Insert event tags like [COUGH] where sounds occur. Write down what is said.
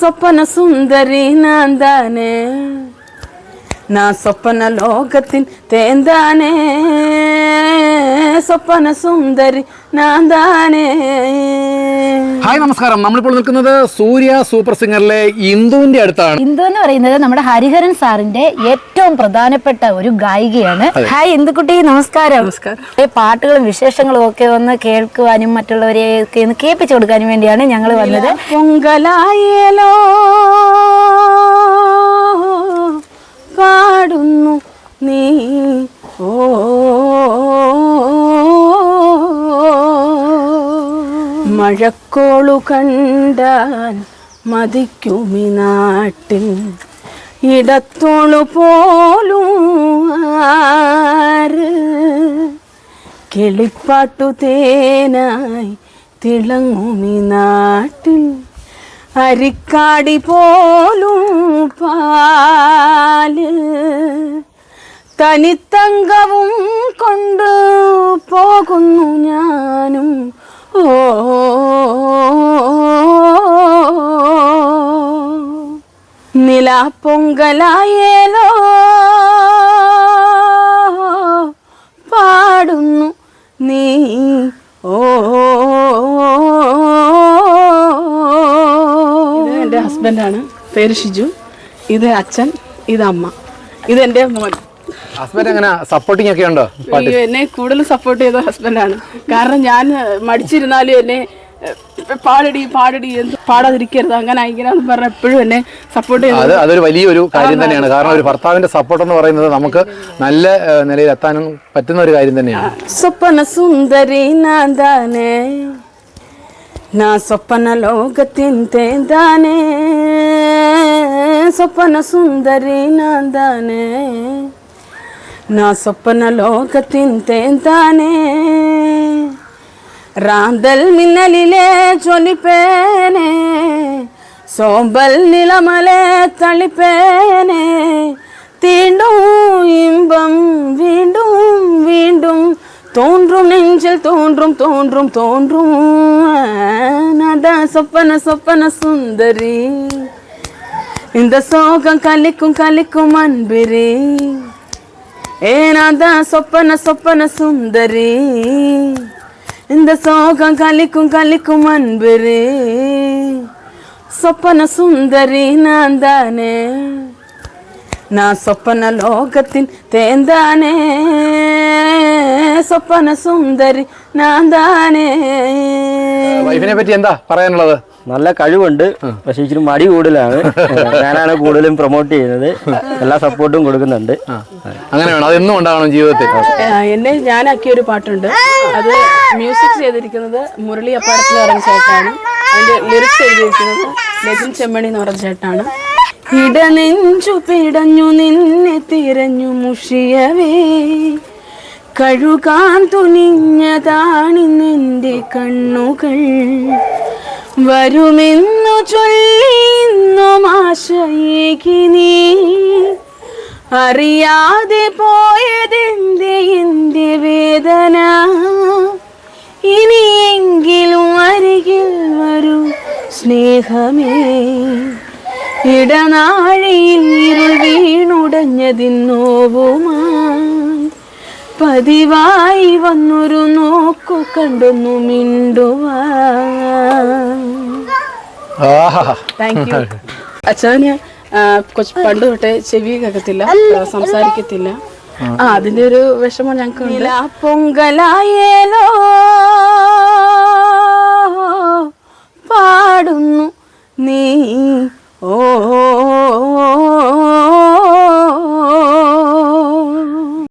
சொப்பன சுந்தரி நான் தானே நான் சொப்பன லோகத்தின் தேந்தானே സ്വപ്ന സുന്ദരി ഹായ് നമസ്കാരം. നമ്മളിപ്പോൾ നിൽക്കുന്നത് സൂര്യ സൂപ്പർ സിംഗറിലെ ഇന്ദുവിന്റെ അടുത്താണ്. ഇന്ദു എന്ന് പറയുന്നത് നമ്മുടെ ഹരിഹരൻ സാറിന്റെ ഏറ്റവും പ്രധാനപ്പെട്ട ഒരു ഗായികയാണ്. ഹായ് ഇന്ദുക്കുട്ടി നമസ്കാരം. നമസ്കാരം. ഈ പാട്ടുകളും വിശേഷങ്ങളും ഒക്കെ ഒന്ന് കേൾക്കുവാനും മറ്റുള്ളവരെ ഒക്കെ ഒന്ന് കേൾപ്പിച്ചു കൊടുക്കാനും വേണ്ടിയാണ് ഞങ്ങൾ വന്നത്. പൊങ്കലായേലോ. മഴക്കോളു കണ്ടാൽ മതിക്കുമി നാട്ടിൽ. ഇടത്തോളു പോലും കിളിപ്പാട്ടു തേനായി തിളങ്ങുമി നാട്ടിൽ. അരിക്കാടി പോലും പാൽ. തനിത്തങ്കവും കൊണ്ടു പോകുന്നു ഞാനും ഓ നിലാപ്പൊങ്കലായേലോ പാടുന്നു നീ. ഓ. എന്റെ ഹസ്ബൻഡാണ് പേര് ഷിജു. ഇത് അച്ഛൻ ഇത് അമ്മ. ഇതെന്റെ മോൻ. ഹസ്ബൻഡ് സപ്പോർട്ടിംഗ് ഒക്കെ ഉണ്ടോ? എന്നെ കൂടുതൽ സപ്പോർട്ട് ചെയ്ത ഹസ്ബൻഡാണ് കാരണം ഞാൻ മടിച്ചിരുന്നാലും എന്നെ പാടടി പാടടി പാടാതിരിക്കരുത്. അങ്ങനെ ഇങ്ങനെയാണെന്ന് പറഞ്ഞ എപ്പോഴും എന്നെ സപ്പോർട്ട് ചെയ്യുന്നത് അതൊരു വലിയൊരു കാര്യം തന്നെയാണ്. കാരണം ഒരു ഭർത്താവിന്റെ സപ്പോർട്ട് എന്ന് പറയുന്നത് നമുക്ക് നല്ല നിലയിൽ എത്താനും പറ്റുന്ന ഒരു കാര്യം തന്നെയാണ്. സ്വപ്ന സുന്ദരി നാ സ്വപ്ന ലോകത്തിൻ തേന്താനേ. സ്വപ്ന സുന്ദരി നാന്താനേ నా సొప్పన లోక తింతేంతానే రాందల్ మిన్నలిలే జొలిపేనే சோம்பல் நிலமலே தளிப்பேனே தீண்டும் இன்பம் வீண்டும் வீண்டும் தோன்றும் நெஞ்சில் தோன்றும் தோன்றும் தோன்றும் நான் சொப்பன சொப்பன சுந்தரி இந்த சோகம் கலிக்கும் கலிக்கும் அன்பிரே ഏനാദ സ്വപ്ന സ്വപ്ന സുന്ദരി. ഇന്ന് സോകം കളിക്കും കളിക്കും അൻപരി. സ്വപ്ന സുന്ദരി നാൻ നാ സ്വപ്ന ലോകത്തിൻ തേന്താനേ. സ്വപ്ന സുന്ദരി നാൻ താനേ പറ്റി എന്താ പറയാനുള്ളത്? നല്ല കഴിവുണ്ട്. പക്ഷെ ഇച്ചിരി മടി കൂടുതലാണ്. [LAUGHS] ഞാനാണ് കൂടുതലും പ്രൊമോട്ട് ചെയ്യുന്നത്. എല്ലാ സപ്പോർട്ടും കൊടുക്കുന്നുണ്ട്. അങ്ങനെയാണ്? വേണം അതെന്നും ഉണ്ടാകണം ജീവിതത്തിൽ. എന്നെ ഞാനാക്കിയ ഒരു പാട്ടുണ്ട്. അത് മ്യൂസിക് ചെയ്തിരിക്കുന്നത് മുരളി അപ്പാടത്തിൽ പറഞ്ഞ ചേട്ടാണ്. അതിന്റെ ലിറിക്സ് എഴുതിയിരിക്കുന്നത് ലജിൻ ചെമ്മണി എന്ന് പറഞ്ഞ ചേട്ടാണ്. ഇടനെഞ്ചു പിടഞ്ഞു നിന്നെ തിരഞ്ഞു മുഷിയവേ. കഴുകാൻ തുനിഞ്ഞതാണിന്നെന്റെ കണ്ണുകൾ. വരുമെന്നു ചൊല്ലിന്നു മാശയേകി നീ. അറിയാതെ പോയതെന്റെ എന്റെ വേദന? ഇനിയെങ്കിലും അരികിൽ വരൂ സ്നേഹമേ. ഇടനാഴിയിൽ ഇരുൾ വീണുടഞ്ഞതിന്നോവുമായി പതിവായി വന്നൊരു നോക്കു കണ്ടൊന്നു മിണ്ടുവാൻ. ആഹാ താങ്ക് യു അച്ഛന് കൊച്ചു പണ്ട് തൊട്ടേ ചെവി കേൾക്കത്തില്ല സംസാരിക്കത്തില്ല. ആ അതിന്റെ ഒരു വിഷമം ഞങ്ങൾക്ക് പൊങ്കലായേലോ പാടുന്നു നീ